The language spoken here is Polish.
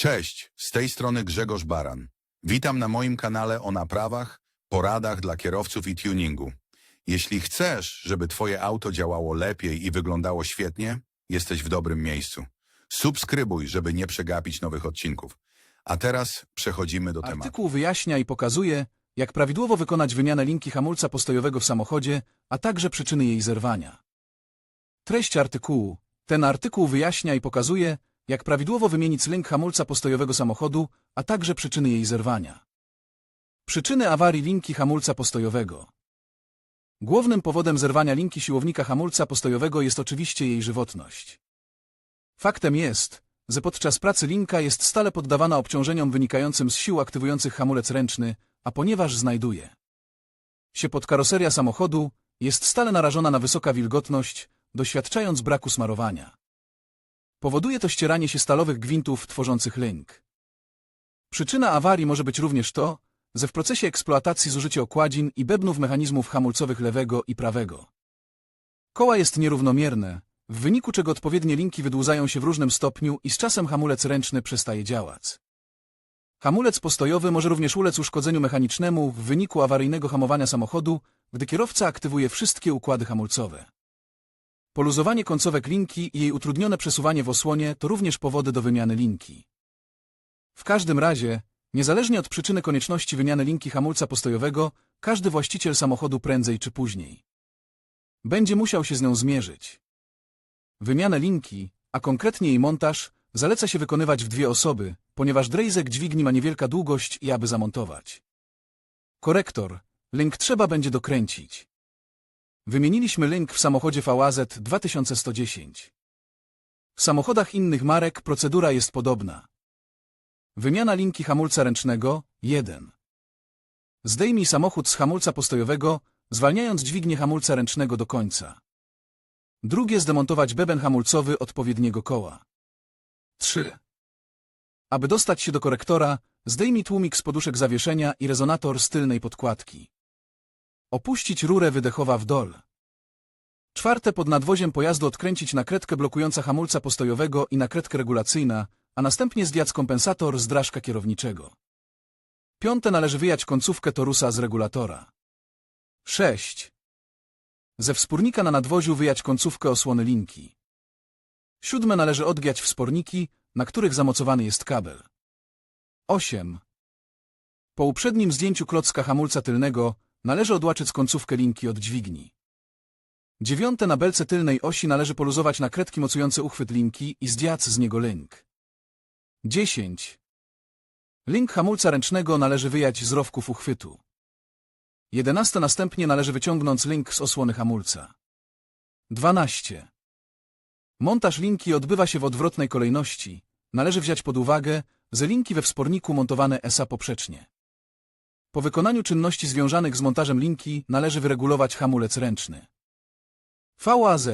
Cześć, z tej strony Grzegorz Baran. Witam na moim kanale o naprawach, poradach dla kierowców i tuningu. Jeśli chcesz, żeby Twoje auto działało lepiej i wyglądało świetnie, jesteś w dobrym miejscu. Subskrybuj, żeby nie przegapić nowych odcinków. A teraz przechodzimy do tematu. Artykuł wyjaśnia i pokazuje, jak prawidłowo wykonać wymianę linki hamulca postojowego w samochodzie, a także przyczyny jej zerwania. Treść artykułu. Ten artykuł wyjaśnia i pokazuje, jak prawidłowo wymienić link hamulca postojowego samochodu, a także przyczyny jej zerwania. Przyczyny awarii linki hamulca postojowego. Głównym powodem zerwania linki siłownika hamulca postojowego jest oczywiście jej żywotność. Faktem jest, że podczas pracy linka jest stale poddawana obciążeniom wynikającym z sił aktywujących hamulec ręczny, a ponieważ znajduje się pod karoseria samochodu, jest stale narażona na wysoka wilgotność, doświadczając braku smarowania. Powoduje to ścieranie się stalowych gwintów tworzących lęk. Przyczyna awarii może być również to, że w procesie eksploatacji zużycie okładzin i bębnów mechanizmów hamulcowych lewego i prawego. Koła jest nierównomierne, w wyniku czego odpowiednie linki wydłużają się w różnym stopniu i z czasem hamulec ręczny przestaje działać. Hamulec postojowy może również ulec uszkodzeniu mechanicznemu w wyniku awaryjnego hamowania samochodu, gdy kierowca aktywuje wszystkie układy hamulcowe. Poluzowanie końcówek linki i jej utrudnione przesuwanie w osłonie to również powody do wymiany linki. W każdym razie, niezależnie od przyczyny konieczności wymiany linki hamulca postojowego, każdy właściciel samochodu prędzej czy później będzie musiał się z nią zmierzyć. Wymianę linki, a konkretnie jej montaż, zaleca się wykonywać w dwie osoby, ponieważ drejzek dźwigni ma niewielka długość i aby zamontować. Korektor. Link trzeba będzie dokręcić. Wymieniliśmy link w samochodzie VAZ 2110. W samochodach innych marek procedura jest podobna. Wymiana linki hamulca ręcznego 1. Zdejmij samochód z hamulca postojowego, zwalniając dźwignię hamulca ręcznego do końca. Drugie zdemontować beben hamulcowy odpowiedniego koła. 3. Aby dostać się do korektora, zdejmij tłumik z poduszek zawieszenia i rezonator z tylnej podkładki. Opuścić rurę wydechowa w dol. Czwarte pod nadwoziem pojazdu odkręcić nakrętkę blokująca hamulca postojowego i nakrętkę regulacyjna, a następnie zdjąć kompensator z drażka kierowniczego. Piąte należy wyjać końcówkę torusa z regulatora. 6. Ze wspornika na nadwoziu wyjać końcówkę osłony linki. Siódme należy odgiać wsporniki, na których zamocowany jest kabel. 8. Po uprzednim zdjęciu klocka hamulca tylnego należy odłaczyć końcówkę linki od dźwigni. Dziewiąte na belce tylnej osi należy poluzować nakrętki mocujące uchwyt linki i zdjąć z niego link. 10. Link hamulca ręcznego należy wyjać z rowków uchwytu. 11. Następnie należy wyciągnąć link z osłony hamulca. 12. Montaż linki odbywa się w odwrotnej kolejności. Należy wziąć pod uwagę, że linki we wsporniku montowane SA poprzecznie. Po wykonaniu czynności związanych z montażem linki należy wyregulować hamulec ręczny. VAZ